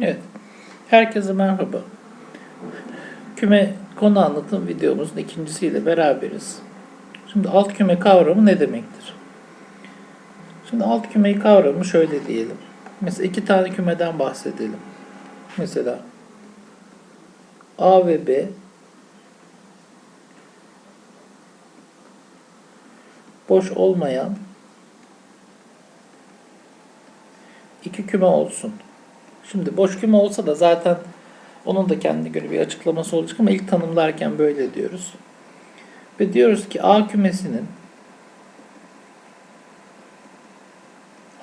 Evet. Herkese merhaba. Küme konu anlatım videomuzun ikincisiyle beraberiz. Şimdi alt küme kavramı ne demektir? Şimdi alt kümeyi kavramı şöyle diyelim. Mesela iki tane kümeden bahsedelim. Mesela A ve B boş olmayan iki küme olsun. Şimdi boş küme olsa da zaten onun da kendine göre bir açıklaması olacak ama ilk tanımlarken böyle diyoruz. Ve diyoruz ki A kümesinin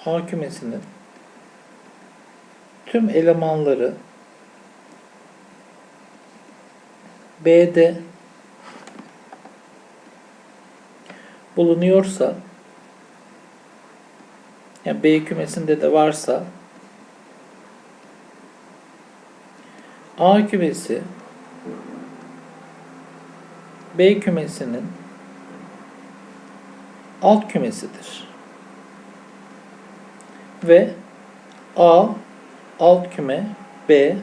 A kümesinin tüm elemanları B'de bulunuyorsa yani B kümesinde de varsa A kümesi B kümesinin alt kümesidir. Ve A alt küme B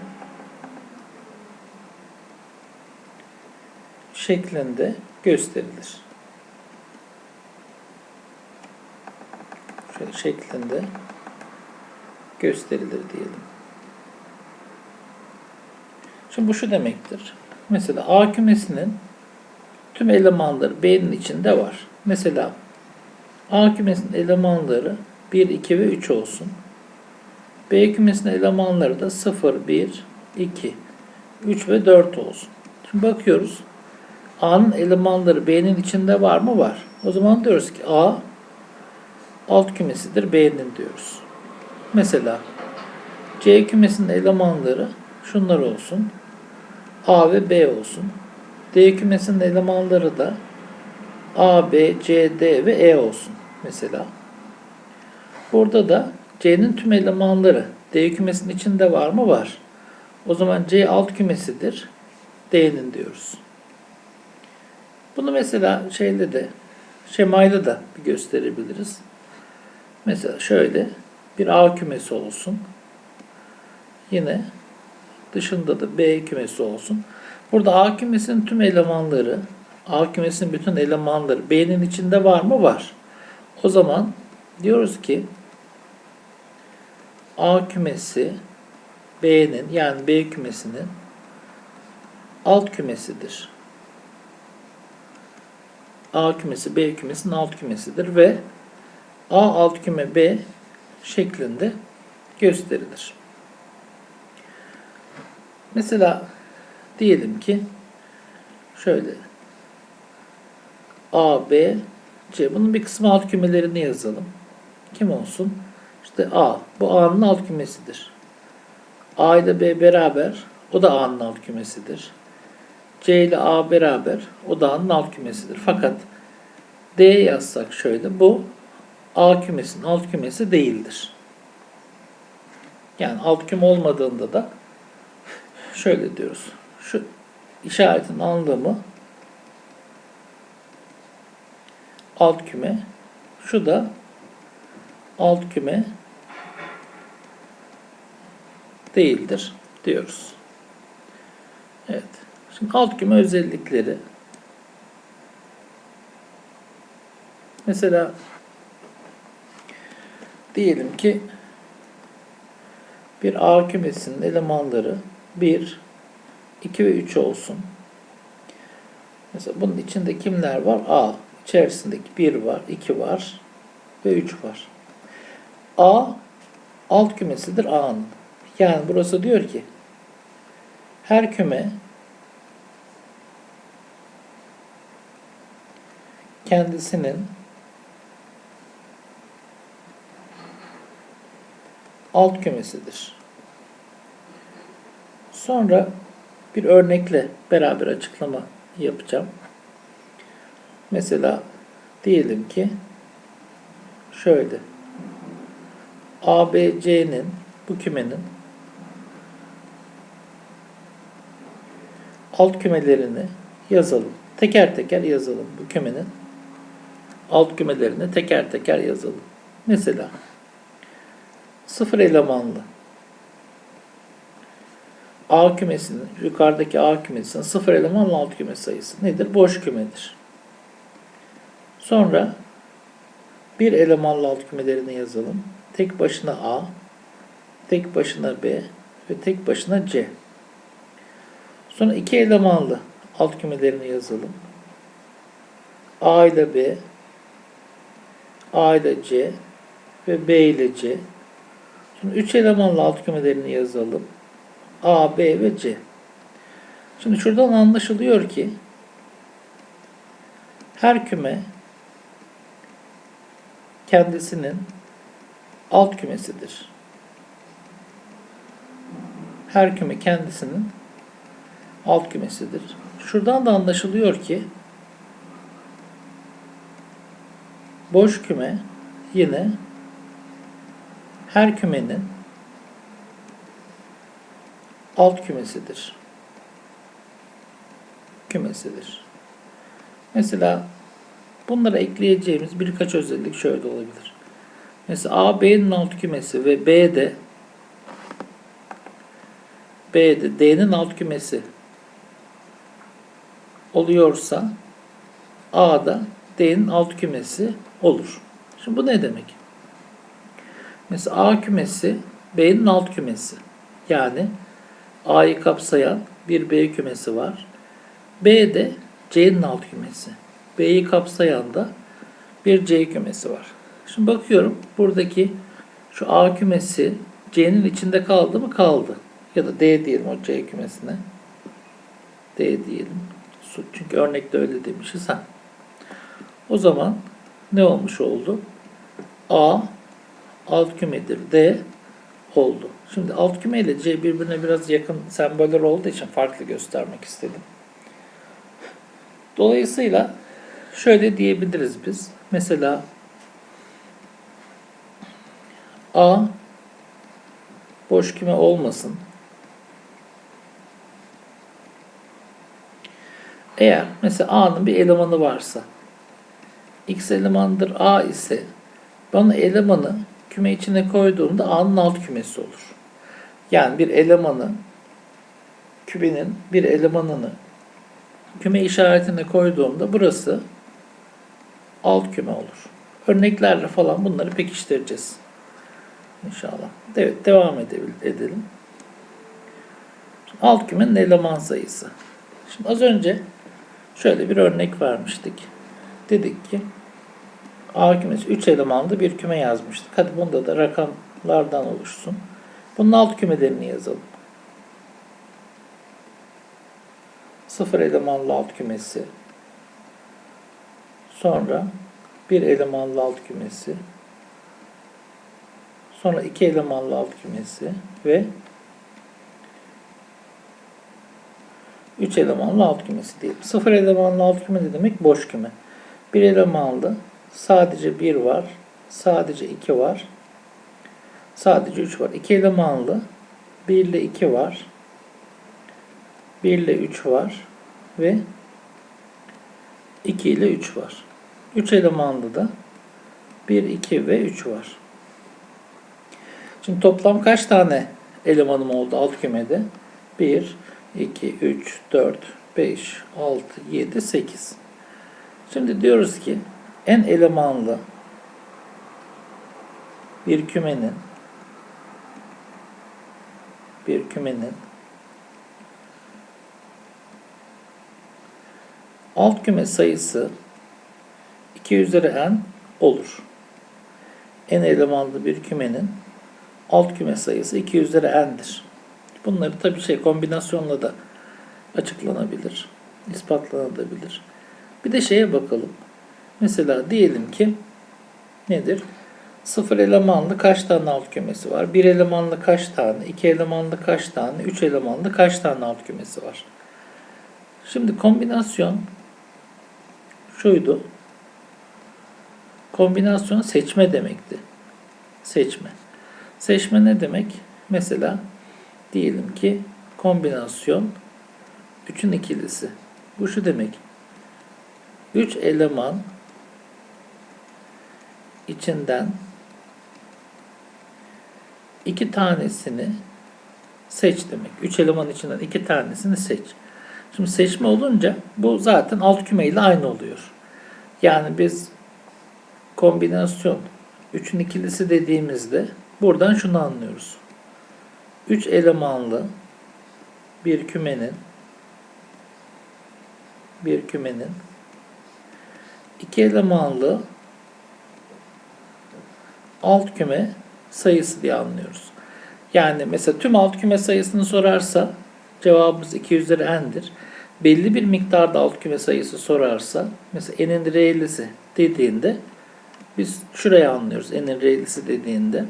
şeklinde gösterilir. Şöyle şeklinde gösterilir diyelim. Şimdi bu şu demektir. Mesela A kümesinin tüm elemanları B'nin içinde var. Mesela A kümesinin elemanları 1, 2 ve 3 olsun. B kümesinin elemanları da 0, 1, 2, 3 ve 4 olsun. Şimdi bakıyoruz. A'nın elemanları B'nin içinde var mı? Var. O zaman diyoruz ki A alt kümesidir B'nin diyoruz. Mesela C kümesinin elemanları şunlar olsun. A ve B olsun. D kümesinin elemanları da A, B, C, D ve E olsun mesela. Burada da C'nin tüm elemanları D kümesinin içinde var mı? Var. O zaman C alt kümesidir. D'nin diyoruz. Bunu mesela şeyde de şemayla da bir gösterebiliriz. Mesela şöyle bir A kümesi olsun. Yine dışında da B kümesi olsun. Burada A kümesinin tüm elemanları, A kümesinin bütün elemanları B'nin içinde var mı? Var. O zaman diyoruz ki A kümesi B'nin yani B kümesinin alt kümesidir. A kümesi B kümesinin alt kümesidir ve A alt küme B şeklinde gösterilir. Mesela diyelim ki şöyle A, B, C. Bunun bir kısmı alt kümelerini yazalım. Kim olsun? İşte A. Bu A'nın alt kümesidir. A ile B beraber. O da A'nın alt kümesidir. C ile A beraber. O da A'nın alt kümesidir. Fakat D yazsak şöyle. Bu A kümesinin alt kümesi değildir. Yani alt küme olmadığında da şöyle diyoruz. Şu işaretin anlamı alt küme. Şu da alt küme değildir diyoruz. Evet. Şimdi alt küme özellikleri. Mesela diyelim ki bir A kümesinin elemanları 1, 2 ve 3 olsun. Mesela bunun içinde kimler var? A. İçerisindeki 1 var, 2 var ve 3 var. A alt kümesidir A'nın. Yani burası diyor ki her küme kendisinin alt kümesidir. Sonra bir örnekle beraber açıklama yapacağım. Mesela diyelim ki şöyle ABC'nin bu kümenin alt kümelerini yazalım. Teker teker yazalım bu kümenin alt kümelerini teker teker yazalım. Mesela sıfır elemanlı A kümesinin, yukarıdaki A kümesinin sıfır elemanlı alt küme sayısı nedir? Boş kümedir. Sonra bir elemanlı alt kümelerini yazalım. Tek başına A, tek başına B ve tek başına C. Sonra iki elemanlı alt kümelerini yazalım. A ile B, A ile C ve B ile C. Şimdi üç elemanlı alt kümelerini yazalım. A, B ve C. Şimdi şuradan anlaşılıyor ki her küme kendisinin alt kümesidir. Her küme kendisinin alt kümesidir. Şuradan da anlaşılıyor ki boş küme yine her kümenin alt kümesidir. Kümesidir. Mesela bunlara ekleyeceğimiz birkaç özellik şöyle olabilir. Mesela A, B'nin alt kümesi ve B de B de D'nin alt kümesi oluyorsa A da D'nin alt kümesi olur. Şimdi bu ne demek? Mesela A kümesi B'nin alt kümesi. Yani A'yı kapsayan bir B kümesi var. B de C'nin alt kümesi. B'yi kapsayan da bir C kümesi var. Şimdi bakıyorum buradaki şu A kümesi C'nin içinde kaldı mı? Kaldı. Ya da D diyelim o C kümesine. D diyelim. Çünkü örnekte öyle demişiz. Ha. O zaman ne olmuş oldu? A alt kümedir. D oldu. Şimdi alt küme ile C birbirine biraz yakın semboller olduğu için farklı göstermek istedim. Dolayısıyla şöyle diyebiliriz biz. Mesela A boş küme olmasın. Eğer mesela A'nın bir elemanı varsa X elemandır A ise bana elemanı küme içine koyduğumda A'nın alt kümesi olur. Yani bir elemanı kümenin bir elemanını küme işaretine koyduğumda burası alt küme olur. Örneklerle falan bunları pekiştireceğiz. İnşallah. Evet devam edelim. Alt kümenin eleman sayısı. Şimdi az önce şöyle bir örnek vermiştik. Dedik ki A kümesi 3 elemanlı bir küme yazmıştık. Hadi bunda da rakamlardan oluşsun. Bunun alt kümelerini yazalım. 0 elemanlı alt kümesi. Sonra bir elemanlı alt kümesi. Sonra iki elemanlı alt kümesi ve 3 elemanlı alt kümesi diyelim. 0 elemanlı alt küme ne demek? Boş küme. Bir elemanlı sadece 1 var. Sadece 2 var. Sadece 3 var. 2 elemanlı 1 ile 2 var. 1 ile 3 var. Ve 2 ile 3 var. 3 elemanlı da 1, 2 ve 3 var. Şimdi toplam kaç tane elemanım oldu alt kümede? 1, 2, 3, 4, 5, 6, 7, 8. Şimdi diyoruz ki en elemanlı bir kümenin bir kümenin alt küme sayısı 2 üzeri n olur. En elemanlı bir kümenin alt küme sayısı 2 üzeri n'dir. Bunları tabii şey kombinasyonla da açıklanabilir, ispatlanabilir. Bir de şeye bakalım. Mesela diyelim ki nedir? Sıfır elemanlı kaç tane alt kümesi var? Bir elemanlı kaç tane? iki elemanlı kaç tane? Üç elemanlı kaç tane alt kümesi var? Şimdi kombinasyon şuydu. Kombinasyon seçme demekti. Seçme. Seçme ne demek? Mesela diyelim ki kombinasyon 3'ün ikilisi. Bu şu demek. 3 eleman içinden iki tanesini Seç demek. 3 eleman içinden 2 tanesini seç. Şimdi seçme olunca bu zaten alt küme ile aynı oluyor. Yani biz kombinasyon 3'ün ikilisi dediğimizde buradan şunu anlıyoruz. 3 elemanlı bir kümenin bir kümenin iki elemanlı alt küme sayısı diye anlıyoruz. Yani mesela tüm alt küme sayısını sorarsa cevabımız 2 üzeri n'dir. Belli bir miktarda alt küme sayısı sorarsa mesela n'in re'lisi dediğinde biz şuraya anlıyoruz n'in re'lisi dediğinde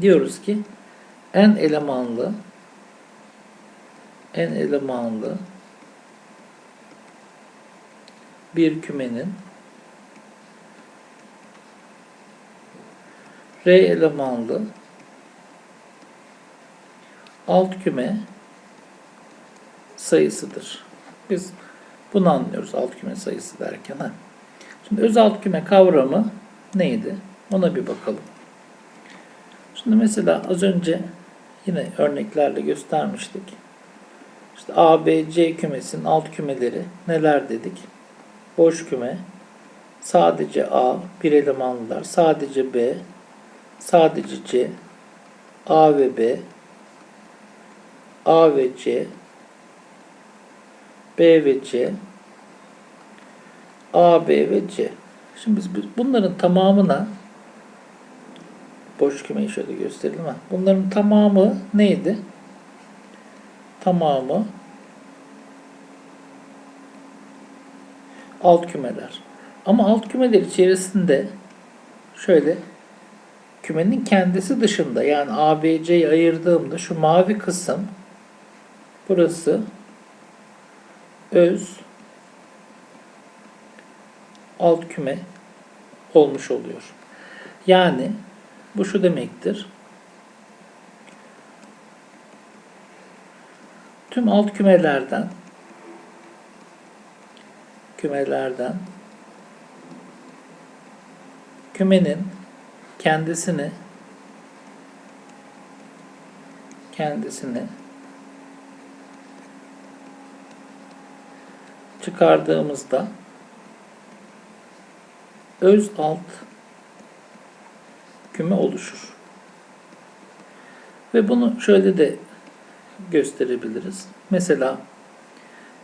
diyoruz ki n elemanlı n elemanlı bir kümenin R elemanlı alt küme sayısıdır. Biz bunu anlıyoruz alt küme sayısı derken. Ha. Şimdi öz alt küme kavramı neydi? Ona bir bakalım. Şimdi mesela az önce yine örneklerle göstermiştik. İşte A, B, C kümesinin alt kümeleri neler dedik? Boş küme, sadece A, bir elemanlılar, sadece B, sadece C, A ve B, A ve C, B ve C, A, B ve C. Şimdi biz bunların tamamına boş kümeyi şöyle gösterelim. Ha. Bunların tamamı neydi? Tamamı alt kümeler. Ama alt kümeler içerisinde şöyle kümenin kendisi dışında yani A, B, C'yi ayırdığımda şu mavi kısım burası öz alt küme olmuş oluyor. Yani bu şu demektir. Tüm alt kümelerden kümelerden kümenin kendisini kendisini çıkardığımızda öz alt küme oluşur. Ve bunu şöyle de gösterebiliriz. Mesela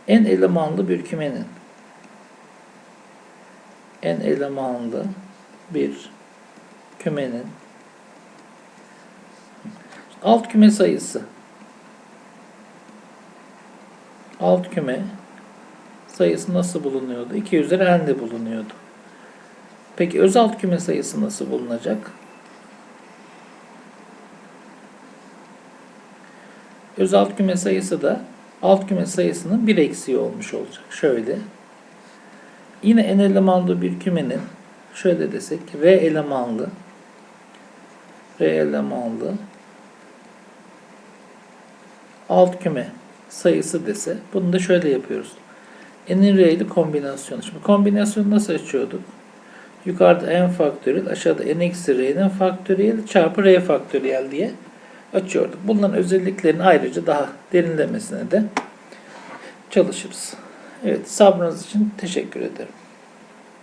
en elemanlı bir kümenin en elemanlı bir kümenin alt küme sayısı alt küme sayısı nasıl bulunuyordu? 2 üzeri n'de bulunuyordu. Peki öz alt küme sayısı nasıl bulunacak? Öz alt küme sayısı da alt küme sayısının bir eksiği olmuş olacak. Şöyle. Yine n elemanlı bir kümenin şöyle desek R elemanlı R elemanlı alt küme sayısı dese bunu da şöyle yapıyoruz. N'in R'li kombinasyonu. Şimdi kombinasyonu nasıl açıyorduk? Yukarıda n faktöriyel, aşağıda n eksi r'nin faktöriyel çarpı r faktöriyel diye açıyorduk. Bunların özelliklerini ayrıca daha derinlemesine de çalışırız. Evet, sabrınız için teşekkür ederim.